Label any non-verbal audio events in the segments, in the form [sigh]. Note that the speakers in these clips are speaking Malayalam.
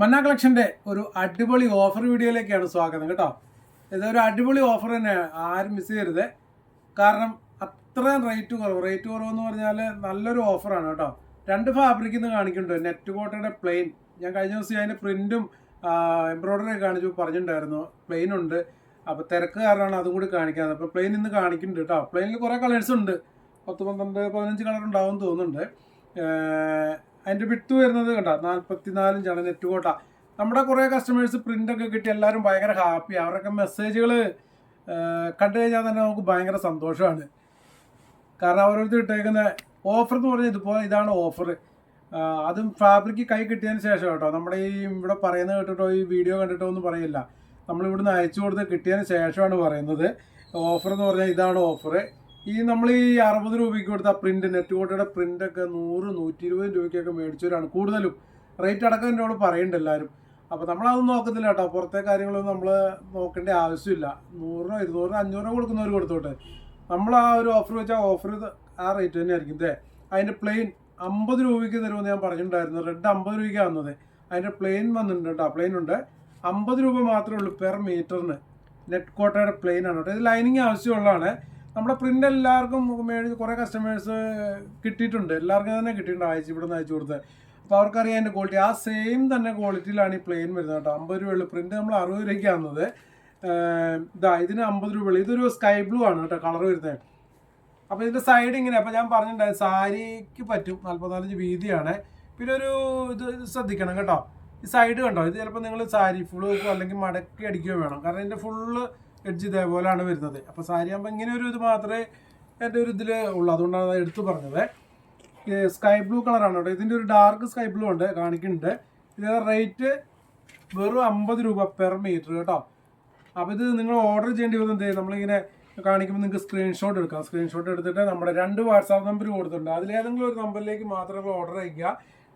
മന്ന കളക്ഷന്റെ ഒരു അടിപൊളി ഓഫർ വീഡിയോയിലേക്കാണ് സ്വാഗതം കേട്ടോ. ഇതൊരു അടിപൊളി ഓഫർ തന്നെയാണ് ആരും മിസ് ചെയ്യരുത്. കാരണം അത്രയും റേറ്റ് കുറവ്. റേറ്റ് കുറവെന്ന് പറഞ്ഞാൽ നല്ലൊരു ഓഫറാണ് കേട്ടോ. രണ്ട് ഫാബ്രിക്കിൽ നിന്ന് കാണിക്കുന്നുണ്ട്. നെറ്റ് കോട്ടയുടെ പ്ലെയിൻ ഞാൻ കഴിഞ്ഞ ദിവസം അതിന്റെ പ്രിന്റും എംബ്രോയ്ഡറി കാണിച്ചു പറഞ്ഞിട്ടുണ്ടായിരുന്നു. പ്ലെയിൻ ഉണ്ട്. അപ്പോൾ തിരക്ക് കാരണമാണ് അതും കൂടി കാണിക്കാറ് അപ്പോൾ പ്ലെയിൻ ഇന്ന് കാണിക്കുന്നുണ്ട് കേട്ടോ. പ്ലെയിനിൽ കുറേ കളേഴ്സ് ഉണ്ട്. പത്ത് പന്ത്രണ്ട് പതിനഞ്ച് കളർ ഉണ്ടാവും തോന്നുന്നുണ്ട്. അതിന്റെ വിട്ട് വരുന്നത് കണ്ട? നാൽപ്പത്തി നാലിഞ്ചാണ് നെറ്റ് കോട്ട നമ്മുടെ കുറേ കസ്റ്റമേഴ്സ് പ്രിന്റൊക്കെ കിട്ടി എല്ലാവരും ഭയങ്കര ഹാപ്പി അവരൊക്കെ മെസ്സേജുകൾ കണ്ടു കഴിഞ്ഞാൽ തന്നെ നമുക്ക് ഭയങ്കര സന്തോഷമാണ്. കാരണം അവരോട് ഇട്ടേക്കുന്ന ഓഫർ എന്ന് പറഞ്ഞാൽ ഇതുപോലെ ഇതാണ് ഓഫർ അതും ഫാബ്രിക് കൈ കിട്ടിയതിന് ശേഷം കേട്ടോ നമ്മുടെ ഈ ഇവിടെ പറയുന്നത് കേട്ടിട്ടോ ഈ വീഡിയോ കണ്ടിട്ടോ ഒന്നും പറയില്ല. നമ്മൾ ഇവിടുന്ന് അയച്ചു കൊടുത്ത് കിട്ടിയതിന് ശേഷമാണ് പറയുന്നത്. ഓഫർ എന്ന് പറഞ്ഞാൽ ഇതാണ് ഓഫർ ഈ നമ്മൾ ഈ അറുപത് രൂപയ്ക്ക് കൊടുത്ത പ്രിന്റ് നെറ്റ് കോട്ടയുടെ പ്രിന്റ് ഒക്കെ നൂറ് നൂറ്റി ഇരുപത് രൂപയ്ക്കൊക്കെ മേടിച്ചവരാണ്. കൂടുതലും റേറ്റ് അടക്കം എന്നോട് പറയണ്ട എല്ലാവരും അപ്പോൾ നമ്മളതൊന്നും നോക്കത്തില്ല കേട്ടോ. പുറത്തെ കാര്യങ്ങളൊന്നും നമ്മൾ നോക്കേണ്ട ആവശ്യമില്ല. നൂറിനോ ഇരുന്നൂറിനോ അഞ്ഞൂറോ കൊടുക്കുന്നവർ കൊടുത്തോട്ടെ. നമ്മൾ ആ ഒരു ഓഫർ വെച്ചാൽ ഓഫർ ആ റേറ്റ് തന്നെയായിരിക്കും. ഇതേ അതിന്റെ പ്ലെയിൻ അമ്പത് രൂപയ്ക്ക് തരുമെന്ന് ഞാൻ പറഞ്ഞിട്ടുണ്ടായിരുന്നു. റെഡ് അമ്പത് രൂപയ്ക്ക് വന്നത്. അതിന്റെ പ്ലെയിൻ വന്നിട്ടുണ്ട് കേട്ടോ. പ്ലെയിൻ ഉണ്ട്. അമ്പത് രൂപ മാത്രമേ ഉള്ളൂ പെർ മീറ്ററിന് നെറ്റ് കോട്ടയുടെ പ്ലെയിൻ ആണ് കേട്ടോ. ഇത് ലൈനിങ് ആവശ്യമുള്ളതാണ്. നമ്മുടെ പ്രിന്റ് എല്ലാവർക്കും മേടിച്ച് കുറേ കസ്റ്റമേഴ്സ് കിട്ടിയിട്ടുണ്ട്. എല്ലാവർക്കും തന്നെ കിട്ടിയിട്ടുണ്ട് അയച്ചു ഇവിടെ നിന്ന് അയച്ചു കൊടുത്ത്. അപ്പോൾ അവർക്കറിയാം അതിന്റെ ക്വാളിറ്റി ആ സെയിം തന്നെ ക്വാളിറ്റിയിലാണ് ഈ പ്ലെയിൻ വരുന്നത് കേട്ടോ. അമ്പത് രൂപയുള്ള പ്രിന്റ് നമ്മൾ അറുപത് രൂപയ്ക്കാണ് വന്നത്. ഏഹ് ഇതാ ഇതിന് അമ്പത് രൂപയുള്ളൂ ഇതൊരു സ്കൈ ബ്ലൂ ആണ് കേട്ടോ കളർ വരുന്നത് അപ്പോൾ ഇതിന്റെ സൈഡ് ഇങ്ങനെ അപ്പോൾ ഞാൻ പറഞ്ഞിട്ടുണ്ടായി സാരിക്ക് പറ്റും. നാൽപ്പത്തിനാലഞ്ച് വീതിയാണ്. പിന്നെ ഒരു ഇത് ശ്രദ്ധിക്കണം കേട്ടോ. ഈ സൈഡ് കണ്ടോ? ഇത് ചിലപ്പോൾ നിങ്ങൾ സാരി ഫുള്ള് അല്ലെങ്കിൽ മടക്കി അടിക്കുകയോ വേണം. കാരണം ഇതിന്റെ ഫുള്ള് എഡ്ജ് ഇതേപോലെയാണ് വരുന്നത്. അപ്പോൾ സാരി ആകുമ്പോൾ ഇങ്ങനെ ഒരു ഇത് മാത്രമേ എന്റെ ഒരു ഇതിൽ ഉള്ളൂ. അതുകൊണ്ടാണ് അത് എടുത്തു പറഞ്ഞത്. സ്കൈ ബ്ലൂ കളറാണ് കേട്ടോ. ഇതിന്റെ ഒരു ഡാർക്ക് സ്കൈ ബ്ലൂ ഉണ്ട് കാണിക്കുന്നുണ്ട്. ഇതിന്റെ റേറ്റ് വെറും അമ്പത് രൂപ പെർ മീറ്റർ കേട്ടോ. അപ്പോൾ ഇത് നിങ്ങൾ ഓർഡർ ചെയ്യേണ്ടി വന്നത് എന്തേ നമ്മളിങ്ങനെ കാണിക്കുമ്പോൾ നിങ്ങൾക്ക് സ്ക്രീൻഷോട്ട് എടുക്കാം. സ്ക്രീൻഷോട്ട് എടുത്തിട്ട് നമ്മുടെ രണ്ട് വാട്സാപ്പ് നമ്പർ കൊടുത്തിട്ടുണ്ട്. അതിലേതെങ്കിലും ഒരു നമ്പറിലേക്ക് മാത്രമേ ഓർഡർ അയക്കുക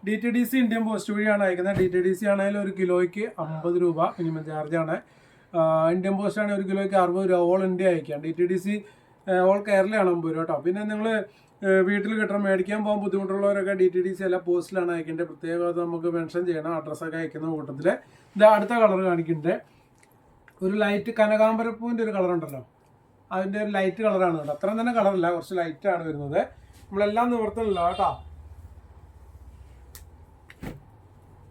D T D C Indian post വഴിയാണ് അയക്കുന്നത്. ഡി ടി ഡി സി ആണെങ്കിൽ ഒരു കിലോയ്ക്ക് അമ്പത് രൂപ മിനിമം ചാർജാണ് ഇന്ത്യൻ പോസ്റ്റ് ആണെങ്കിൽ ഒരു കിലോയ്ക്ക് അറുപത് രൂപ ഓൾ ഇന്ത്യ അയക്കാം. D T D C all കേരളയാണ് അമ്പത് രൂപ കേട്ടോ. പിന്നെ നിങ്ങൾ വീട്ടിൽ കിട്ടണം മേടിക്കാൻ പോകാൻ ബുദ്ധിമുട്ടുള്ളവരൊക്കെ ഡി ടി ഡി സി അല്ല പോസ്റ്റിലാണ് അയക്കേണ്ടത്. പ്രത്യേകം അത് നമുക്ക് മെൻഷൻ ചെയ്യണം. അഡ്രസ്സൊക്കെ അയക്കുന്ന കൂട്ടത്തിൽ ഇത് അടുത്ത കളർ കാണിക്കുന്നുണ്ട്. ഒരു ലൈറ്റ് കനകാമ്പരപ്പൂവിന്റെ ഒരു കളറുണ്ടല്ലോ അതിന്റെ ഒരു ലൈറ്റ് കളറാണ് കേട്ടോ. അത്രയും തന്നെ കളറല്ല കുറച്ച് ലൈറ്റാണ് വരുന്നത്. നമ്മളെല്ലാം നിവർത്തണില്ല കേട്ടോ.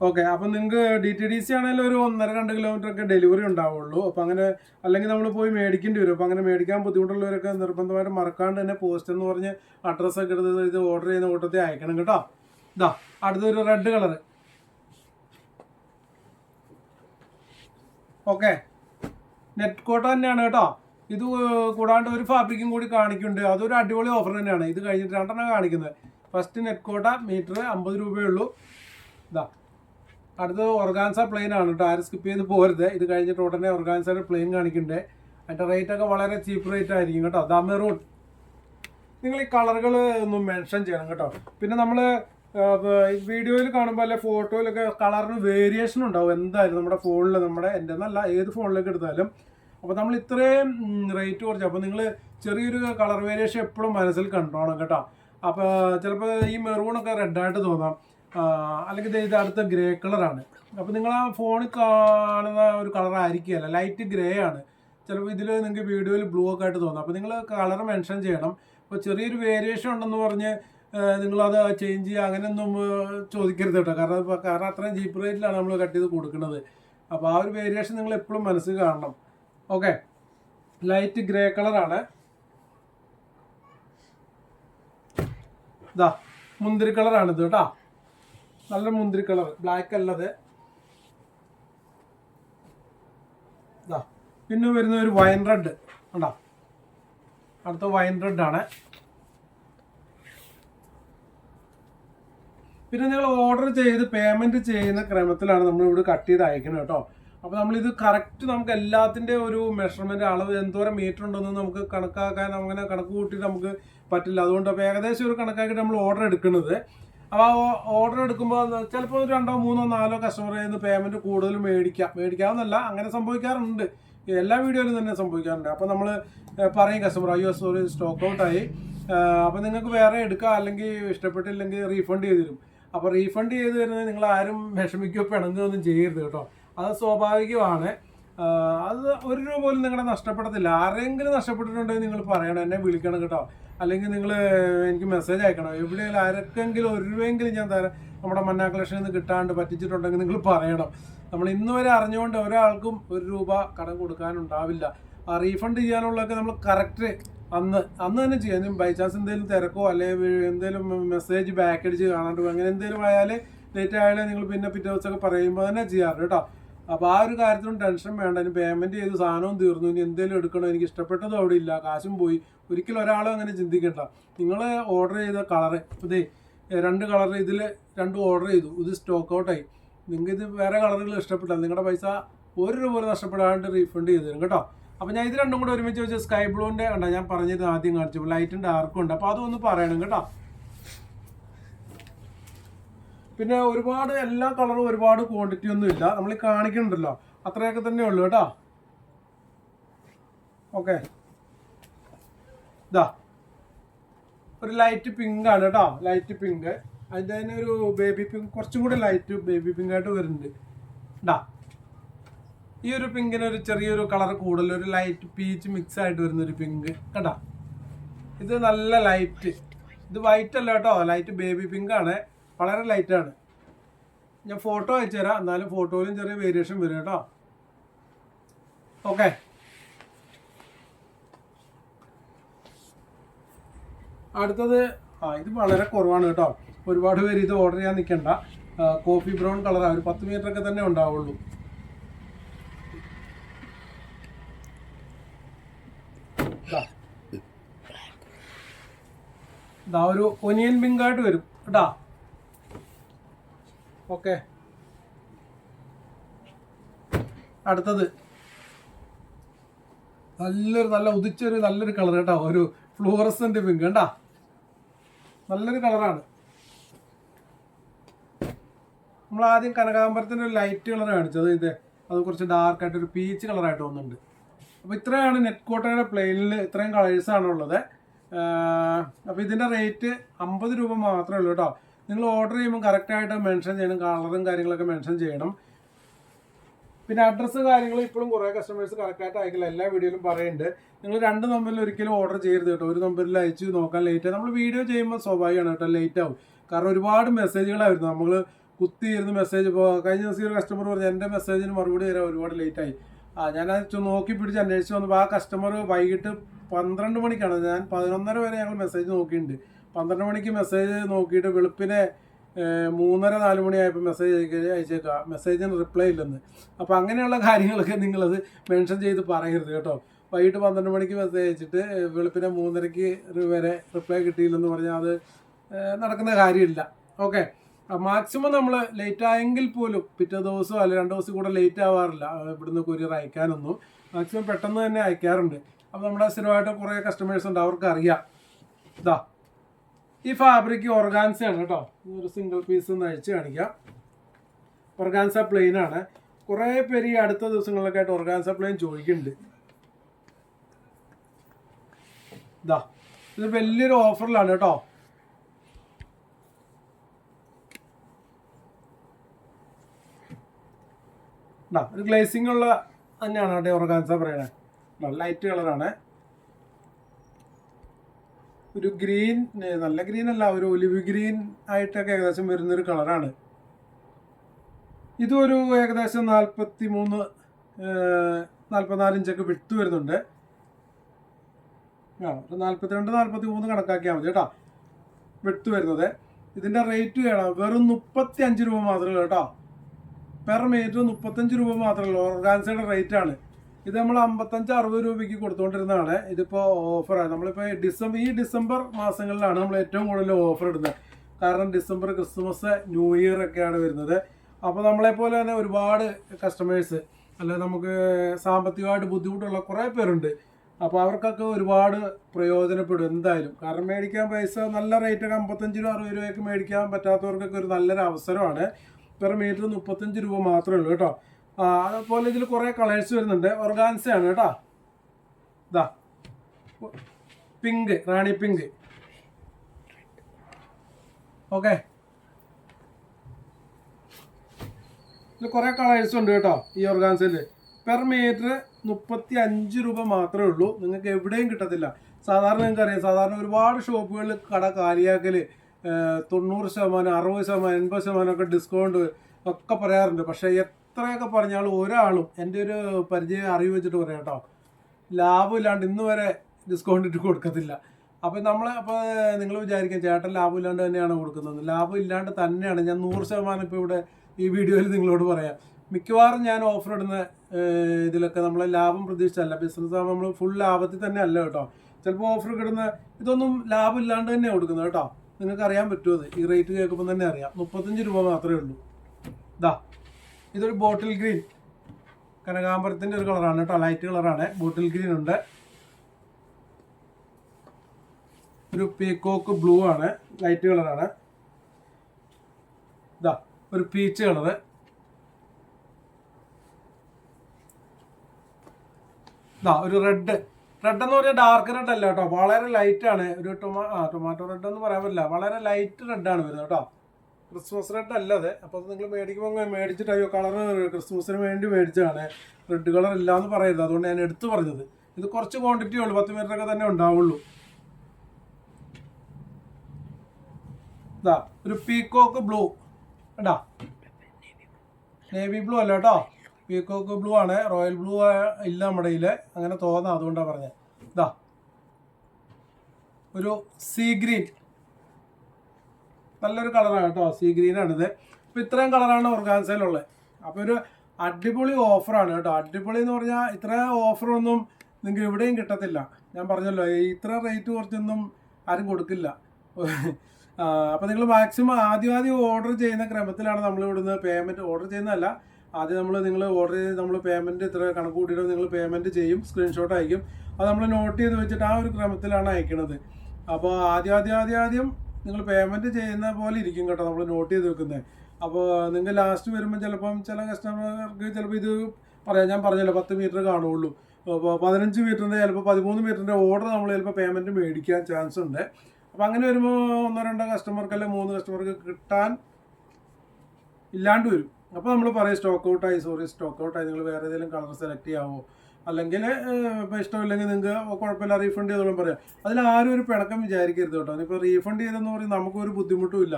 ഓക്കെ അപ്പം നിങ്ങൾക്ക് ഡി ടി ഡി സി ആണെങ്കിലും ഒരു ഒന്നര രണ്ട് കിലോമീറ്റർ ഒക്കെ ഡെലിവറി ഉണ്ടാവുള്ളൂ. അപ്പം അങ്ങനെ അല്ലെങ്കിൽ നമ്മൾ പോയി മേടിക്കേണ്ടി വരും. അപ്പം അങ്ങനെ മേടിക്കാൻ ബുദ്ധിമുട്ടുള്ളവരൊക്കെ നിർബന്ധമായിട്ട് മറക്കാണ്ട് തന്നെ പോസ്റ്റ് എന്ന് പറഞ്ഞ് അഡ്രസ്സൊക്കെ എടുത്ത് ഇത് ഓർഡർ ചെയ്യുന്ന കൂട്ടത്തിൽ അയക്കണം കേട്ടോ. ഇതാ അടുത്തൊരു റെഡ് കളർ ഓക്കെ നെറ്റ് കോട്ട തന്നെയാണ് കേട്ടോ. ഇത് കൂടാണ്ട് ഒരു ഫാബ്രിക്കും കൂടി കാണിക്കുന്നുണ്ട്. അതൊരു അടിപൊളി ഓഫർ തന്നെയാണ്. ഇത് കഴിഞ്ഞിട്ട് രണ്ടെണ്ണം കാണിക്കുന്നത്. ഫസ്റ്റ് നെറ്റ് കോട്ട മീറ്റർ അമ്പത് രൂപയേ ഉള്ളൂ. ഇതാ അടുത്തത് ഒർഗാൻസ പ്ലെയിൻ ആണ് കേട്ടോ. ആരും സ്കിപ്പ് ചെയ്ത് പോരുത്. ഇത് കഴിഞ്ഞിട്ട് ഉടനെ ഒർഗാൻസയുടെ പ്ലെയിൻ കാണിക്കണ്ടേ. അതിന്റെ റേറ്റ് ഒക്കെ വളരെ ചീപ്പ് റേറ്റ് ആയിരിക്കും കേട്ടോ. അതാ മെറൂൺ. നിങ്ങൾ ഈ കളറുകൾ ഒന്ന് മെൻഷൻ ചെയ്യണം കേട്ടോ. പിന്നെ നമ്മൾ വീഡിയോയിൽ കാണുമ്പോൾ അല്ലെ ഫോട്ടോയിലൊക്കെ കളറിന് വേരിയേഷൻ ഉണ്ടാവും. എന്തായാലും നമ്മുടെ ഫോണിൽ നമ്മുടെ എന്റെ നല്ല ഏത് ഫോണിലേക്ക് എടുത്താലും. അപ്പോൾ നമ്മൾ ഇത്രയും റേറ്റ് കുറച്ച്. അപ്പോൾ നിങ്ങൾ ചെറിയൊരു കളർ വേരിയേഷൻ എപ്പോഴും മനസ്സിൽ കണ്ടോണം കേട്ടോ. അപ്പോൾ ചിലപ്പോൾ ഈ മെറൂണൊക്കെ റെഡായിട്ട് തോന്നാം. അല്ലെങ്കിൽ ഇത് അടുത്ത ഗ്രേ കളറാണ്. അപ്പോൾ നിങ്ങൾ ആ ഫോണിൽ കാണുന്ന ഒരു കളർ ആയിരിക്കുകയല്ല. ലൈറ്റ് ഗ്രേ ആണ്. ചിലപ്പോൾ ഇതിൽ നിങ്ങൾക്ക് വീഡിയോയിൽ ബ്ലൂ ഒക്കെ ആയിട്ട് തോന്നും. അപ്പോൾ നിങ്ങൾ കളർ മെൻഷൻ ചെയ്യണം. അപ്പോൾ ചെറിയൊരു വേരിയേഷൻ ഉണ്ടെന്ന് പറഞ്ഞ് നിങ്ങളത് ചേഞ്ച് ചെയ്യുക. അങ്ങനെയൊന്നും ചോദിക്കരുത് കേട്ടോ. കാരണം കാരണം അത്രയും ചീപ്പ് റേറ്റിലാണ് നമ്മൾ കട്ട് ചെയ്ത് കൊടുക്കുന്നത്. അപ്പോൾ ആ ഒരു വേരിയേഷൻ നിങ്ങൾ എപ്പോഴും മനസ്സിൽ കാണണം. ഓക്കെ ലൈറ്റ് ഗ്രേ കളറാണ് ഇതാ മുന്തിരി കളറാണിത് കേട്ടോ. നല്ല മുന്തിരി കളർ ബ്ലാക്ക് അല്ലത്. ഇതാ പിന്നെ വരുന്ന ഒരു വൈൻ റെഡ് ഉണ്ടോ അടുത്ത വൈൻ റെഡ് ആണ്. പിന്നെ നിങ്ങൾ ഓർഡർ ചെയ്ത് പേയ്മെന്റ് ചെയ്യുന്ന ക്രമത്തിലാണ് നമ്മൾ ഇവിടെ കട്ട് ചെയ്ത് അയക്കുന്നത് കേട്ടോ. നമ്മൾ നമ്മളിത് കറക്റ്റ് നമുക്ക് എല്ലാത്തിന്റെ ഒരു മെഷർമെന്റ് അളവ് എന്തോരം മീറ്റർ ഉണ്ടെന്ന് നമുക്ക് കണക്കാക്കാൻ അങ്ങനെ കണക്ക് കൂട്ടിയിട്ട് നമുക്ക് പറ്റില്ല. അതുകൊണ്ട് അപ്പോൾ ഏകദേശം ഒരു കണക്കാക്കിയിട്ട് നമ്മൾ ഓർഡർ എടുക്കുന്നത്. അപ്പോൾ ഓർഡർ എടുക്കുമ്പോൾ ചിലപ്പോൾ രണ്ടോ മൂന്നോ നാലോ കസ്റ്റമറിൽ നിന്ന് പേയ്മെന്റ് കൂടുതൽ മേടിക്കാം. മേടിക്കാമെന്നല്ല അങ്ങനെ സംഭവിക്കാറുണ്ട്. എല്ലാ വീഡിയോയിലും തന്നെ സംഭവിക്കാറുണ്ട്. അപ്പോൾ നമ്മൾ പറയും കസ്റ്റമർ അയ്യോ സോറി സ്റ്റോക്ക് ഔട്ടായി അപ്പോൾ നിങ്ങൾക്ക് വേറെ എടുക്കാം അല്ലെങ്കിൽ ഇഷ്ടപ്പെട്ടില്ലെങ്കിൽ റീഫണ്ട് ചെയ്ത് തരും. അപ്പോൾ റീഫണ്ട് ചെയ്ത് തരുന്നത് നിങ്ങൾ ആരും വിഷമിക്കുകയോ പിണങ്ങുകയൊന്നും ചെയ്യരുത് കേട്ടോ. അത് സ്വാഭാവികമാണ്. അത് ഒരു രൂപ പോലും നിങ്ങളുടെ നഷ്ടപ്പെടത്തില്ല. ആരെങ്കിലും നഷ്ടപ്പെട്ടിട്ടുണ്ടെങ്കിൽ നിങ്ങൾ പറയണം എന്നെ വിളിക്കണം കേട്ടോ. അല്ലെങ്കിൽ നിങ്ങൾ എനിക്ക് മെസ്സേജ് അയക്കണം. എവിടെയെങ്കിലും ആരൊക്കെങ്കിലും ഒരു രൂപയെങ്കിലും ഞാൻ തരാം. നമ്മുടെ മന്നാ കളക്ഷനിൽ നിന്ന് കിട്ടാണ്ട് പറ്റിച്ചിട്ടുണ്ടെങ്കിൽ നിങ്ങൾ പറയണം. നമ്മൾ ഇന്ന് വരെ അറിഞ്ഞുകൊണ്ട് ഒരാൾക്കും ഒരു രൂപ കടം കൊടുക്കാനുണ്ടാവില്ല. ആ റീഫണ്ട് ചെയ്യാനുള്ളതൊക്കെ നമ്മൾ കറക്റ്റ് അന്ന് അന്ന് തന്നെ ചെയ്യാം. ബൈ ചാൻസ് എന്തെങ്കിലും തിരക്കോ അല്ലെങ്കിൽ എന്തെങ്കിലും മെസ്സേജ് ബാക്ക് അടിച്ച് കാണാണ്ട് അങ്ങനെ എന്തെങ്കിലും ആയാലേ ലേറ്റ് ആയാലേ നിങ്ങൾ പിന്നെ പിറ്റേ ദിവസമൊക്കെ പറയുമ്പോൾ തന്നെ ചെയ്യാറ് കേട്ടോ. അപ്പോൾ ആ ഒരു കാര്യത്തിനും ടെൻഷൻ വേണ്ട. ഇനി പേയ്മെന്റ് ചെയ്ത് സാധനവും തീർന്നു. ഇനി എന്തെങ്കിലും എടുക്കണോ? എനിക്ക് ഇഷ്ടപ്പെട്ടതും അവിടെ ഇല്ല. കാശും പോയി. ഒരിക്കലും ഒരാളും അങ്ങനെ ചിന്തിക്കണ്ട. നിങ്ങൾ ഓർഡർ ചെയ്ത കളറ് ഇതേ രണ്ട് കളർ ഇതിൽ രണ്ടും ഓർഡർ ചെയ്തു. ഇത് സ്റ്റോക്ക് ഔട്ടായി നിങ്ങൾക്ക് ഇത് വേറെ കളറുകൾ ഇഷ്ടപ്പെട്ടാൽ നിങ്ങളുടെ പൈസ ഒരു രൂപ നഷ്ടപ്പെടാണ്ട് റീഫണ്ട് ചെയ്തു തരും കേട്ടോ. അപ്പോൾ ഞാൻ ഇത് രണ്ടും കൂടെ ഒരുമിച്ച് വെച്ച് സ്കൈ ബ്ലൂവിന്റെ കണ്ട ഞാൻ പറഞ്ഞത് ആദ്യം കാണിച്ചു ലൈറ്റും ഡാർക്കും ഉണ്ട്. അപ്പോൾ അതൊന്ന് പറയണം കേട്ടോ. പിന്നെ ഒരുപാട് എല്ലാ കളറും ഒരുപാട് ക്വാണ്ടിറ്റി ഒന്നും ഇല്ല. നമ്മൾ കാണിക്കണ്ടല്ലോ അത്രയൊക്കെ തന്നെ ഉള്ളു കേട്ടോ. ഓക്കെ ഇതാ ഒരു ലൈറ്റ് പിങ്ക് ആണ് കേട്ടോ. ലൈറ്റ് പിങ്ക് അതിന്റെ തന്നെ ഒരു ബേബി പിങ്ക് കുറച്ചും കൂടി ലൈറ്റ് ബേബി പിങ്ക് ആയിട്ട് വരുന്നുണ്ട്. ഇതാ ഈ ഒരു പിങ്കിന് ഒരു ചെറിയൊരു കളർ കൂടുതൽ ഒരു ലൈറ്റ് പീച്ച് മിക്സ് ആയിട്ട് വരുന്ന ഒരു പിങ്ക് കേട്ടോ ഇത് നല്ല ലൈറ്റ് ഇത് വൈറ്റ് അല്ല കേട്ടോ. ലൈറ്റ് ബേബി പിങ്ക് ആണ്. വളരെ ലൈറ്റ് ആണ്. ഞാൻ ഫോട്ടോ അയച്ചു തരാം. എന്നാലും ഫോട്ടോയിലും ചെറിയ വേരിയേഷൻ വരും കേട്ടോ. ഓക്കെ അടുത്തത് ആ ഇത് വളരെ കുറവാണ് കേട്ടോ. ഒരുപാട് പേര് ഇത് ഓർഡർ ചെയ്യാൻ നിൽക്കണ്ട കോഫി ബ്രൗൺ കളറാണ് ഒരു പത്ത് മീറ്റർ ഒക്കെ തന്നെ ഉണ്ടാവുള്ളൂ. ഒരു ഒനിയൻ പിങ്കായിട്ട് വരും. കേട്ടാ ഓക്കെ. അടുത്തത്. നല്ലൊരു നല്ല ഉദിച്ചൊരു നല്ലൊരു കളർ കേട്ടോ. ഒരു ഫ്ലൂറസന്റ് പിങ്ക് കണ്ടാ? നല്ലൊരു കളറാണ്. നമ്മൾ ആദ്യം കനകാമ്പരത്തിന്റെ ഒരു ലൈറ്റ് കളർ കാണിച്ചത് ഇത്. അത് കുറച്ച് ഡാർക്കായിട്ട് ഒരു പീച്ച് കളറായിട്ട് തോന്നുന്നുണ്ട്. അപ്പോൾ ഇത്രയാണ് നെറ്റ് കോട്ടയുടെ പ്ലെയിനിൽ ഇത്രയും കളേഴ്സാണ് ഉള്ളത്. അപ്പോൾ ഇതിന്റെ റേറ്റ് അമ്പത് രൂപ മാത്രമേ ഉള്ളൂ കേട്ടോ. നിങ്ങൾ ഓർഡർ ചെയ്യുമ്പോൾ കറക്റ്റായിട്ട് മെൻഷൻ ചെയ്യണം കളറും കാര്യങ്ങളൊക്കെ മെൻഷൻ ചെയ്യണം. പിന്നെ അഡ്രസ്സ് കാര്യങ്ങൾ ഇപ്പോഴും കുറേ കസ്റ്റമേഴ്സ് കറക്റ്റായിട്ട് അയക്കില്ല എല്ലാ വീഡിയോയിലും പറയുന്നുണ്ട് നിങ്ങൾ രണ്ട് നമ്പറിൽ ഒരിക്കലും ഓർഡർ ചെയ്യരുത് കേട്ടോ. ഒരു നമ്പറിൽ അയച്ചു നോക്കാൻ ലേറ്റ് നമ്മൾ വീഡിയോ ചെയ്യുമ്പോൾ സ്വാഭാവികമാണ് കേട്ടോ ലേറ്റ് ആവും. കാരണം ഒരുപാട് മെസ്സേജുകളായിരുന്നു നമ്മൾ കുത്തിയിരുന്ന് മെസ്സേജ് ഇപ്പോൾ കഴിഞ്ഞ ദിവസം ഒരു കസ്റ്റമർ പറഞ്ഞു എന്റെ മെസ്സേജിന് മറുപടി തരാൻ ഒരുപാട് ലേറ്റായി ആ അത് നോക്കി പിടിച്ച് അന്വേഷിച്ച് വന്നപ്പോൾ ആ കസ്റ്റമർ വൈകിട്ട് പന്ത്രണ്ട് മണിക്കാണ്. ഞാൻ പതിനൊന്നര വരെ ഞങ്ങൾ മെസ്സേജ് നോക്കിയിട്ടുണ്ട് പന്ത്രണ്ട് മണിക്ക് മെസ്സേജ് നോക്കിയിട്ട് വെളുപ്പിനെ മൂന്നര നാല് മണിയായപ്പോൾ മെസ്സേജ് അയച്ചേക്കാം. മെസ്സേജിന് റിപ്ലൈ ഇല്ലെന്ന്. അപ്പോൾ അങ്ങനെയുള്ള [laughs] കാര്യങ്ങളൊക്കെ നിങ്ങളത് മെൻഷൻ ചെയ്ത് പറയരുത് കേട്ടോ. വൈകിട്ട് പന്ത്രണ്ട് മണിക്ക് മെസ്സേജ് അയച്ചിട്ട് വെളുപ്പിനെ മൂന്നരയ്ക്ക് വരെ റിപ്ലൈ കിട്ടിയില്ലെന്ന് പറഞ്ഞാൽ അത് നടക്കുന്ന കാര്യമില്ല. ഓക്കെ മാക്സിമം നമ്മൾ ലേറ്റ് ആയെങ്കിൽ പോലും പിറ്റേ ദിവസം അല്ലെങ്കിൽ രണ്ട് ദിവസം കൂടെ ലേറ്റ് ആവാറില്ല. ഇവിടുന്ന് കൊറിയർ അയക്കാനൊന്നും. മാക്സിമം പെട്ടെന്ന് തന്നെ അയക്കാറുണ്ട്. അപ്പോൾ നമ്മുടെ സ്ഥിരമായിട്ട് കുറേ കസ്റ്റമേഴ്സ് ഉണ്ട്. അവർക്ക് അറിയാം ഇതാ ഈ ഫാബ്രിക് ഓർഗാൻസയാണ് കേട്ടോ. ഒരു സിംഗിൾ പീസ് അഴിച്ച് കാണിക്കാം. ഓർഗാൻസ പ്ലെയിൻ ആണ്. കുറേ പേര് ഈ അടുത്ത ദിവസങ്ങളിലൊക്കെ ആയിട്ട് ഓർഗാൻസ പ്ലെയിൻ ചോദിക്കുന്നുണ്ട്. ഇതാ ഇത് വലിയൊരു ഓഫറിലാണ് കേട്ടോ. ഒരു ഗ്ലേസിംഗ് ഉള്ള തന്നെയാണ് കേട്ടോ ഓർഗാൻസ പറയണേ ലൈറ്റ് കളറാണ് ഒരു ഗ്രീൻ നല്ല ഗ്രീൻ അല്ല ഒരു ഒലിവ് ഗ്രീൻ ആയിട്ടൊക്കെ ഏകദേശം വരുന്നൊരു കളറാണ്. ഇതും ഒരു ഏകദേശം നാൽപ്പത്തി മൂന്ന് നാൽപ്പത്തിനാല് വിട്ടു വരുന്നുണ്ട്. ആ ഒരു നാൽപ്പത്തിരണ്ട് നാൽപ്പത്തി മൂന്ന് കണക്കാക്കിയാൽ മതി കേട്ടോ. വിട്ടു വരുന്നത്. ഇതിന്റെ റേറ്റ് കേട്ടോ വെറും മുപ്പത്തി അഞ്ച് രൂപ മാത്രമേ ഉള്ളൂ കേട്ടോ. പെർ മീറ്റർ മുപ്പത്തഞ്ച് രൂപ മാത്രമേ ഉള്ളൂ. ഓർഗാൻസയുടെ റേറ്റ് ആണ് ഇത് നമ്മൾ അമ്പത്തഞ്ച് അറുപത് രൂപയ്ക്ക് കൊടുത്തുകൊണ്ടിരുന്നതാണ് ഇതിപ്പോൾ ഓഫറാണ് നമ്മളിപ്പോൾ ഡിസംബർ ഈ ഡിസംബർ മാസങ്ങളിലാണ് നമ്മൾ ഏറ്റവും കൂടുതൽ ഓഫർ ഇടുന്നത്. കാരണം ഡിസംബർ ക്രിസ്മസ് ന്യൂ ഇയർ ഒക്കെയാണ് വരുന്നത്. അപ്പോൾ നമ്മളെപ്പോലെ തന്നെ ഒരുപാട് കസ്റ്റമേഴ്സ് അല്ലെ നമുക്ക് സാമ്പത്തികമായിട്ട് ബുദ്ധിമുട്ടുള്ള കുറേ പേരുണ്ട്. അപ്പോൾ അവർക്കൊക്കെ ഒരുപാട് പ്രയോജനപ്പെടും എന്തായാലും. കാരണം മേടിക്കാൻ പൈസ നല്ല റേറ്റൊക്കെ അമ്പത്തഞ്ച് രൂപ അറുപത് രൂപയൊക്കെ മേടിക്കാൻ പറ്റാത്തവർക്കൊക്കെ ഒരു നല്ലൊരു അവസരമാണ് പെർ മീറ്റർ മുപ്പത്തഞ്ച് രൂപ മാത്രമേ ഉള്ളൂ കേട്ടോ. അതുപോലെ ഇതിൽ കുറേ കളേഴ്സ് വരുന്നുണ്ട്. ഓർഗാൻസയാണ് കേട്ടോ. ഇതാ പിങ്ക് റാണി പിങ്ക് ഓക്കെ ഇതിൽ കുറേ കളേഴ്സ് ഉണ്ട് കേട്ടോ ഈ ഓർഗാൻസയിൽ പെർ മീറ്റർ മുപ്പത്തി അഞ്ച് രൂപ മാത്രമേ ഉള്ളൂ. നിങ്ങൾക്ക് എവിടെയും കിട്ടത്തില്ല. സാധാരണ നിങ്ങൾക്ക് അറിയാം സാധാരണ ഒരുപാട് ഷോപ്പുകളിൽ കട കാലിയാക്കൽ തൊണ്ണൂറ് ശതമാനം അറുപത് ശതമാനം എൺപത് ശതമാനം ഒക്കെ ഡിസ്കൗണ്ട് ഒക്കെ പറയാറുണ്ട്. പക്ഷേ എത്രയൊക്കെ പറഞ്ഞാലും ഒരാളും എന്റെ ഒരു പരിചയം അറിവ് വെച്ചിട്ട് പറയാം കേട്ടോ. ലാഭമില്ലാണ്ട് ഇന്ന് വരെ ഡിസ്കൗണ്ട് ഇട്ട് കൊടുക്കത്തില്ല. അപ്പോൾ നമ്മൾ അപ്പോൾ നിങ്ങൾ വിചാരിക്കാം ചേട്ടൻ ലാഭമില്ലാണ്ട് തന്നെയാണ് കൊടുക്കുന്നത്. ലാഭം ഇല്ലാണ്ട് തന്നെയാണ്. ഞാൻ നൂറ് ശതമാനം ഇപ്പോൾ ഇവിടെ ഈ വീഡിയോയിൽ നിങ്ങളോട് പറയാം. മിക്കവാറും ഞാൻ ഓഫർ ഇടുന്ന ഇതിലൊക്കെ നമ്മൾ ലാഭം പ്രതീക്ഷിച്ചല്ല ബിസിനസ് ആകുമ്പോൾ നമ്മൾ ഫുൾ ലാഭത്തിൽ തന്നെ അല്ല കേട്ടോ. ചിലപ്പോൾ ഓഫർ കിടുന്ന ഇതൊന്നും ലാഭം ഇല്ലാണ്ട് തന്നെയാണ് കൊടുക്കുന്നത് കേട്ടോ. നിങ്ങൾക്ക് അറിയാൻ പറ്റുമോ അത്? ഈ റേറ്റ് കേൾക്കുമ്പോൾ തന്നെ അറിയാം. മുപ്പത്തഞ്ച് രൂപ മാത്രമേ ഉള്ളൂ. ഇതാ ഇതൊരു ബോട്ടിൽ ഗ്രീൻ. കനകാമ്പരത്തിന്റെ ഒരു കളറാണ് കേട്ടോ ലൈറ്റ് കളറാണ്. ബോട്ടിൽ ഗ്രീൻ ഉണ്ട്. ഒരു പീക്കോക്ക് ബ്ലൂ ആണ് ലൈറ്റ് കളറാണ്. ഇതാ ഒരു പീച്ച് കളറ്. ഇതാ ഒരു റെഡ് റെഡ് എന്ന് പറഞ്ഞാൽ ഡാർക്ക് റെഡ് അല്ല കേട്ടോ വളരെ ലൈറ്റ് ആണ്. ഒരു ടൊമാ ആ ടൊമാറ്റോ റെഡ് എന്ന് പറയാൻ പറ്റില്ല വളരെ ലൈറ്റ് റെഡ് ആണ് വരുന്നത് കേട്ടോ. ക്രിസ്മസ് റെഡ് അല്ല അത് അപ്പോൾ നിങ്ങൾ മേടിക്കുമ്പോൾ മേടിച്ചിട്ട് അയ്യോ കളർ ക്രിസ്മസിന് വേണ്ടി മേടിച്ചതാണ്. റെഡ് കളർ ഇല്ല എന്ന് പറയരുത്. അതുകൊണ്ട് ഞാൻ എടുത്തു പറഞ്ഞത്. ഇത് കുറച്ച് ക്വാണ്ടിറ്റി ഉള്ളൂ. പത്ത് മീറ്ററൊക്കെ തന്നെ ഉണ്ടാവുള്ളൂ. ഒരു പീക്കോക്ക് ബ്ലൂ കേട്ടാ നേവി ബ്ലൂ അല്ല കേട്ടോ. പീക്കോക്ക് ബ്ലൂ ആണ്. റോയൽ ബ്ലൂ ഇല്ല നമ്മുടെ കയ്യിൽ അങ്ങനെ തോന്നാം അതുകൊണ്ടാണ് പറഞ്ഞത് ഇതാ. ഒരു സീ ഗ്രീൻ നല്ലൊരു കളറാണ് കേട്ടോ. സീ ഗ്രീൻ ആണിത് അപ്പോൾ ഇത്രയും കളറാണ് ഓർഗാൻസയിലുള്ളത്. അപ്പോൾ ഒരു അടിപൊളി ഓഫറാണ് കേട്ടോ. അടിപൊളി എന്ന് പറഞ്ഞാൽ ഇത്ര ഓഫറൊന്നും നിങ്ങൾക്ക് എവിടെയും കിട്ടത്തില്ല. ഞാൻ പറഞ്ഞല്ലോ ഇത്ര റേറ്റ് കുറച്ചൊന്നും ആരും കൊടുക്കില്ല. അപ്പോൾ നിങ്ങൾ മാക്സിമം ആദ്യം ആദ്യം ഓർഡർ ചെയ്യുന്ന ക്രമത്തിലാണ് നമ്മൾ ഇവിടുന്ന് പേയ്മെന്റ് ഓർഡർ ചെയ്യുന്നതല്ല. ആദ്യം നമ്മൾ നിങ്ങൾ ഓർഡർ ചെയ്ത് നമ്മൾ പേയ്മെന്റ് ഇത്ര കണക്ക് കൂട്ടിയിട്ട് നിങ്ങൾ പേയ്മെന്റ് ചെയ്യും സ്ക്രീൻഷോട്ട് അയക്കും. അത് നമ്മൾ നോട്ട് ചെയ്ത് വെച്ചിട്ട് ആ ഒരു ക്രമത്തിലാണ് അയക്കുന്നത് അപ്പോൾ ആദ്യം ആദ്യം ആദ്യം ആദ്യം നിങ്ങൾ പേയ്മെന്റ് ചെയ്യുന്ന പോലെ ഇരിക്കും കേട്ടോ നമ്മൾ നോട്ട് ചെയ്ത് വെക്കുന്നത് അപ്പോൾ നിങ്ങൾ ലാസ്റ്റ് വരുമ്പോൾ ചിലപ്പം ചില കസ്റ്റമർക്ക് ചിലപ്പോൾ ഇത് പറയാം ഞാൻ പറഞ്ഞല്ലോ പത്ത് മീറ്റർ കാണുള്ളൂ. അപ്പോൾ പതിനഞ്ച് മീറ്ററിന്റെ ചിലപ്പോൾ പതിമൂന്ന് മീറ്ററിന്റെ ഓർഡർ നമ്മൾ ചിലപ്പോൾ പേയ്മെന്റ് മേടിക്കാൻ ചാൻസ് ഉണ്ട്. അപ്പോൾ അങ്ങനെ വരുമ്പോൾ ഒന്നോ രണ്ടോ കസ്റ്റമർക്ക് അല്ലെങ്കിൽ മൂന്ന് കസ്റ്റമർക്ക് കിട്ടാൻ ഇല്ലാണ്ട് വരും. അപ്പോൾ നമ്മൾ പറയും സ്റ്റോക്ക് ഔട്ടായി സോറി സ്റ്റോക്ക് ഔട്ടായി നിങ്ങൾ വേറെ ഏതെങ്കിലും കളർ സെലക്ട് ചെയ്യാമോ അല്ലെങ്കിൽ ഇപ്പോൾ ഇഷ്ടമില്ലെങ്കിൽ നിങ്ങൾക്ക് കുഴപ്പമില്ല റീഫണ്ട് ചെയ്തോളും പറയാം. അതിൽ ആരും ഒരു പിണക്കം വിചാരിക്കരുത് കേട്ടോ. ഇപ്പോൾ റീഫണ്ട് ചെയ്തെന്ന് പറയും നമുക്കൊരു ബുദ്ധിമുട്ടും ഇല്ല.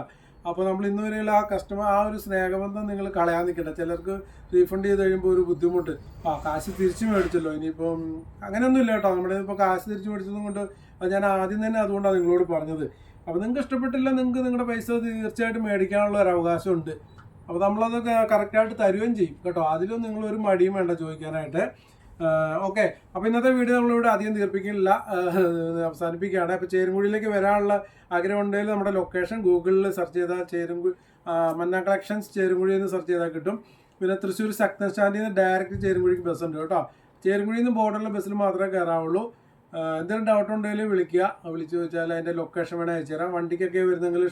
അപ്പോൾ നമ്മൾ ഇന്ന് വരെയുള്ള ആ കസ്റ്റമർ ആ ഒരു സ്നേഹബന്ധം നിങ്ങൾ കളയാൻ നിൽക്കണ്ട. ചിലർക്ക് റീഫണ്ട് ചെയ്ത് കഴിയുമ്പോൾ ഒരു ബുദ്ധിമുട്ട്. ആ കാശ് തിരിച്ചു മേടിച്ചല്ലോ. ഇനിയിപ്പം അങ്ങനെയൊന്നും ഇല്ല കേട്ടോ. നമ്മുടെ ഇപ്പോൾ കാശ് തിരിച്ചു മേടിച്ചതും കൊണ്ട് അത് ഞാൻ ആദ്യം തന്നെ അതുകൊണ്ടാണ് നിങ്ങളോട് പറഞ്ഞത്. അപ്പോൾ നിങ്ങൾക്ക് ഇഷ്ടപ്പെട്ടില്ല നിങ്ങൾക്ക് നിങ്ങളുടെ പൈസ തീർച്ചയായിട്ടും മേടിക്കാനുള്ള ഒരു അവകാശമുണ്ട്. അപ്പോൾ നമ്മളത് കറക്റ്റായിട്ട് തരുകയും ചെയ്യും. കേട്ടോ. അതിലും നിങ്ങളൊരു മടിയും വേണ്ട ചോദിക്കാനായിട്ട്. ഓക്കെ. അപ്പോൾ ഇന്നത്തെ വീഡിയോ നമ്മളിവിടെ അധികം തീർപ്പിക്കില്ല. അവസാനിപ്പിക്കുകയാണ്. അപ്പോൾ ചേരുംകുഴിയിലേക്ക് വരാനുള്ള ആഗ്രഹം ഉണ്ടെങ്കിൽ നമ്മുടെ ലൊക്കേഷൻ ഗൂഗിളിൽ സെർച്ച് ചെയ്താൽ ചേരുംകുഴി മന്ന കളക്ഷൻസ് ചേരുംകുഴി എന്ന് സെർച്ച് ചെയ്താൽ കിട്ടും. പിന്നെ തൃശ്ശൂർ ശക്തൻ സ്റ്റാൻഡിൽ നിന്ന് ഡയറക്റ്റ് ചേരുംകുഴിക്ക് ബസ് ഉണ്ട് കേട്ടോ. ചേരുംകുഴിയിൽ നിന്ന് ബോർഡറിലെ ബസ്സിൽ മാത്രമേ കയറാവുള്ളൂ. എന്തെങ്കിലും ഡൗട്ട് ഉണ്ടെങ്കിൽ വിളിക്കുക. വിളിച്ചു ചോദിച്ചാൽ അതിന്റെ ലൊക്കേഷൻ വേണേൽ അയച്ചു തരാം. വണ്ടിക്കൊക്കെ വരുന്നെങ്കിൽ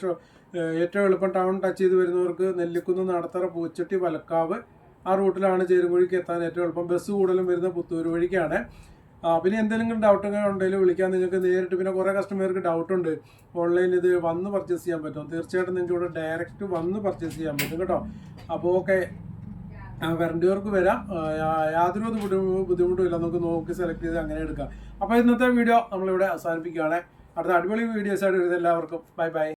ഏറ്റവും എളുപ്പം ടൗൺ ടച്ച് ചെയ്ത് വരുന്നവർക്ക് നെല്ലിക്കുന്ന് നടത്തറ പൂച്ചട്ടി പലക്കാവ് ആ റൂട്ടിലാണ് ചേരുംകുഴിക്ക് എത്താൻ ഏറ്റവും എളുപ്പം. ബസ് കൂടുതലും വരുന്ന പുത്തൂർ വഴിക്കാണ്. പിന്നെ എന്തെങ്കിലും ഡൗട്ടൊക്കെ ഉണ്ടെങ്കിൽ വിളിക്കാൻ നിങ്ങൾക്ക് നേരിട്ട് പിന്നെ കുറേ കസ്റ്റമർക്ക് ഡൗട്ട് ഉണ്ട്. ഓൺലൈനിൽ ഇത് വന്ന് പർച്ചേസ് ചെയ്യാൻ പറ്റും തീർച്ചയായിട്ടും നിങ്ങൾക്ക് ഇവിടെ ഡയറക്റ്റ് വന്ന് പർച്ചേസ് ചെയ്യാൻ പറ്റും കേട്ടോ. അപ്പോൾ ഓക്കെ വരേണ്ടവർക്ക് വരാം. യാതൊരു ബുദ്ധിമുട്ട് ഇല്ല നമുക്ക് നോക്കി സെലക്ട് ചെയ്ത് അങ്ങനെ എടുക്കാം. അപ്പോൾ ഇന്നത്തെ വീഡിയോ നമ്മളിവിടെ അവസാനിപ്പിക്കുകയാണ്. അടുത്ത അടിപൊളി വീഡിയോസ് ആയിട്ട് എല്ലാവർക്കും. Bye bye